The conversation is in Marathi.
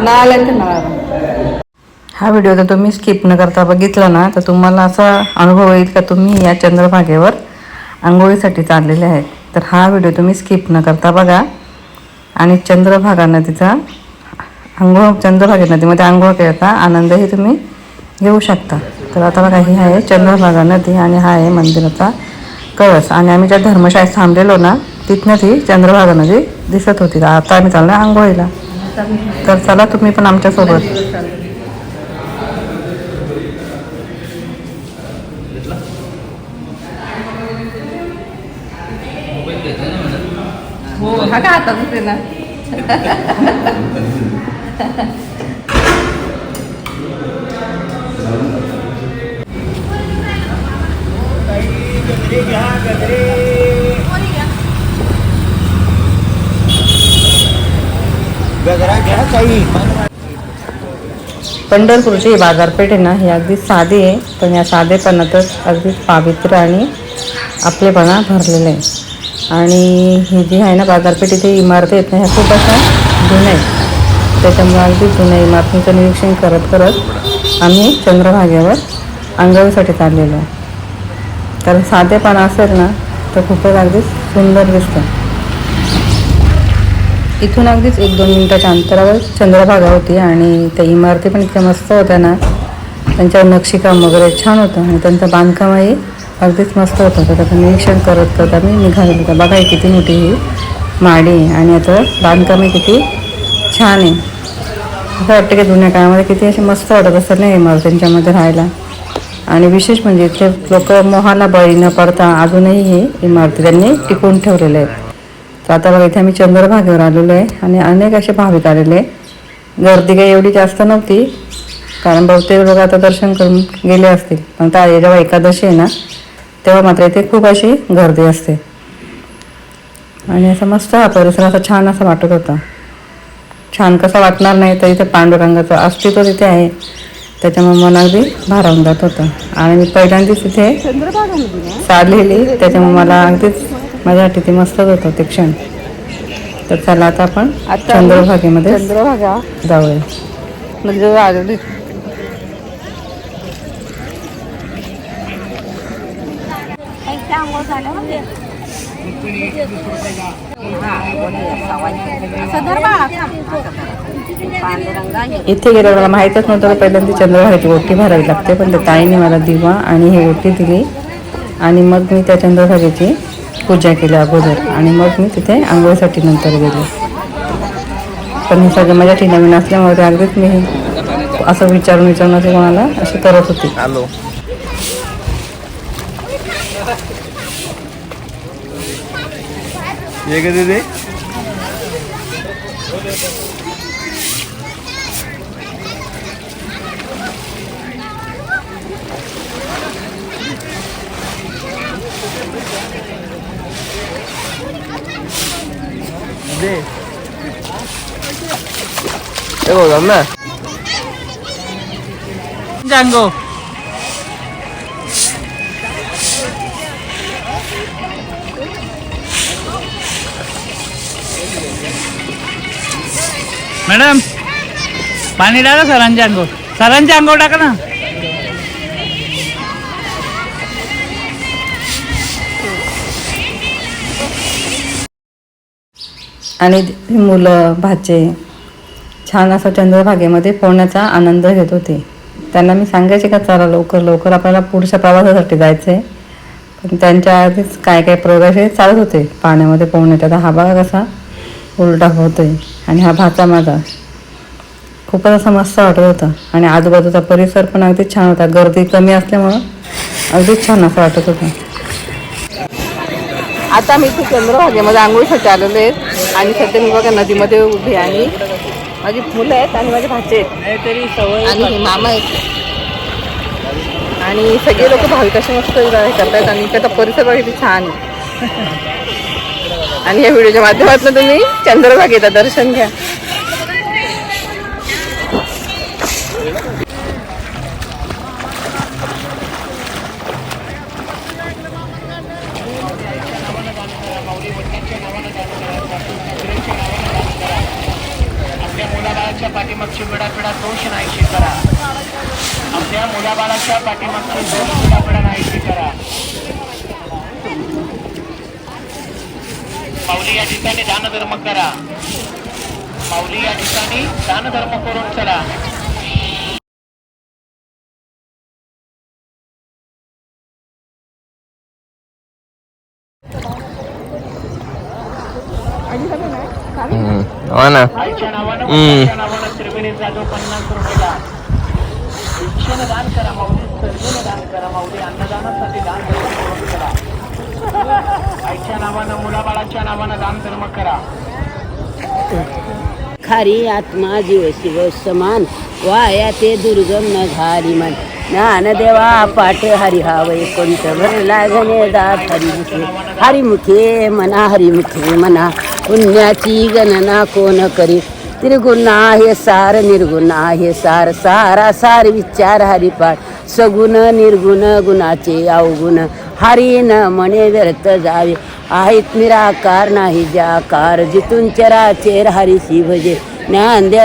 नळाला हा व्हिडिओ जर तुम्ही स्किप न करता बघितला ना तर तुम्हाला असा अनुभव येईल का तुम्ही या चंद्रभागेवर आंघोळीसाठी चाललेले आहेत? तर हा व्हिडिओ तुम्ही स्किप न करता बघा. आणि चंद्रभागा नदीचा आंघोळ चंद्रभागा नदीमध्ये आंघोळ करता आनंदही तुम्ही घेऊ शकता. तर आता बघा ही आहे चंद्रभागा नदी आणि हा आहे मंदिराचा कळस. आणि आम्ही ज्या धर्मशाळेत थांबलेलो ना तिथनं ती चंद्रभागा नदी दिसत होती. आता आम्ही चाललो आंघोळीला. तर चला तुम्ही पण आमच्यासोबत हो हा का आता दुसरे ना घ्या काही. पंढरपूरची ही बाजारपेठ आहे ना ही अगदी साधी आहे पण या साधेपणातच अगदी पावित्र्य आणि आपलेपणा भरलेलं आहे. आणि ही जी आहे ना बाजारपेठ इथे इमारती आहेत ना ह्या खूप अशा जुन्या आहेत. त्याच्यामुळे अगदी जुन्या इमारतींचं निरीक्षण करत करत आम्ही चंद्रभागेवर आंघोळीसाठी चाललेलो आहे. कारण साधेपणा असेल ना तर खूपच अगदी सुंदर दिसतं. इथून अगदीच एक दोन मिनिटाच्या अंतरावर चंद्रभागा होती आणि त्या इमारती पण इतक्या मस्त होत्या ना. त्यांच्यावर नक्षीकाम वगैरे छान होतं आणि त्यांचं बांधकामही अगदीच मस्त होतं. तर त्याचं निरीक्षण करत करत आम्ही निघालो. होतो बघा ही किती मोठी ही माडी आहे आणि आता बांधकामही किती छान आहे. असं वाटतं की जुन्या काळामध्ये किती असे मस्त वाटत असं ना इमारतींच्यामध्ये राहायला. आणि विशेष म्हणजे इथले लोक मोहाला बळी न पडता अजूनही हे इमारती त्यांनी टिकवून ठेवलेले आहेत. तर आता बघा इथे आम्ही चंद्रभागेवर आलेलो आहे आणि अनेक असे भाविक आलेले गर्दी काही एवढी जास्त नव्हती कारण बहुतेक लोक आता दर्शन करून गेले असतील. पण त्या जेव्हा एकादशी आहे ना तेव्हा मात्र इथे खूप अशी गर्दी असते. आणि असं मस्त हा परिसर असा छान असा वाटत होता. छान कसं वाटणार नाही तर इथे पांडुरंगाचं अस्तित्व तिथे आहे. त्याच्यामुळे मन अगदी भारावून जात होतं. आणि मी पहिल्यांदाच इथे चाललेली त्याच्यामुळे मला अगदीच माझ्यासाठी ते मस्तच होतं ते क्षण. तर चला आता आपण चंद्रभागेमध्ये चंद्रभागा. जाऊया. म्हणजे इथे गेल्यावर मला माहीतच नव्हतं पहिल्यांदा चंद्रभागेची ओटी भरावी लागते पण त्या ताईने मला दिवा आणि ही ओटी दिली. आणि मग मी त्या चंद्रभागेची पूजा केली अगोदर. आणि मग मी तिथे आंघोळीसाठी नंतर गेले. पण हे सगळं माझ्या नवीन असल्यामुळे ते अगदीच मी असं विचारून विचारून असे कोणाला असे करत होते. आलो. ये दीदी. ए बोल ना जांगो मॅडम पाणी टाका सरांच्या अंगो सरांच्या अंगो टाका ना आणि मुलं भाचे. छान असं चंद्रभागेमध्ये पोहण्याचा आनंद घेत होते. त्यांना मी सांगायचे का चला लवकर लवकर आपल्याला पुढच्या प्रवासासाठी जायचं आहे पण त्यांच्या आधीच काय काय प्रयोग असे चालत होते. पाण्यामध्ये पोहण्याचा आता हा बघा कसा उलटा होतो आहे आणि हा भाचा माझा खूपच असं मस्त वाटत होता. आणि आजूबाजूचा परिसर पण अगदी छान होता. गर्दी कमी असल्यामुळं अगदीच छान असं वाटत होतं. आता मी इथे चंद्रभागेमध्ये आंघोळीसाठी आलेले आहेत आणि सध्या मी बघा नदीमध्ये उभी आहे. आणि माझी मुलं आहेत आणि माझे भाचे आहेत. तरी सवय आणि हे मामा आहेत. आणि सगळे लोक भाविक असे मस्त हे करतायत आणि त्याचा परिसर बघा किती छान. आणि या व्हिडिओच्या माध्यमातून तुम्ही चंद्रभागेचं दर्शन घ्या. मुलाबाळाच्या पाठीमागची दोष पिढा नाहीशी करा माऊली या ठिकाणी दान धर्म करा माऊली या ठिकाणी शिक्षण दान करा माऊली सर्जन दान करा माऊली अन्नदानासाठी दान धर्म करा. आईच्या नावानं मुलाबाळाच्या नावानं दान धर्म करा. खारी आत्मा जीव शिव समान. वाया ते दुर्गम न घाली मन. ज्ञानदेवा पाठ हरी हा वैकुंठ भर लागणे दात हरिमुखे. हरिमुखे मना हरिमुखे मना. पुण्याची गणना कोण करी? त्रिगुण आहे सार निर्गुण आहे सार सारा सार विचार हरिपाठ. सगुण निर्गुण गुणाचे अवगुण. हरी न म्हणे व्यर्थ जावे. आहेत निराकार नाही जाकार. जिथून चराचेर हरिशी भजे ज्ञान द्या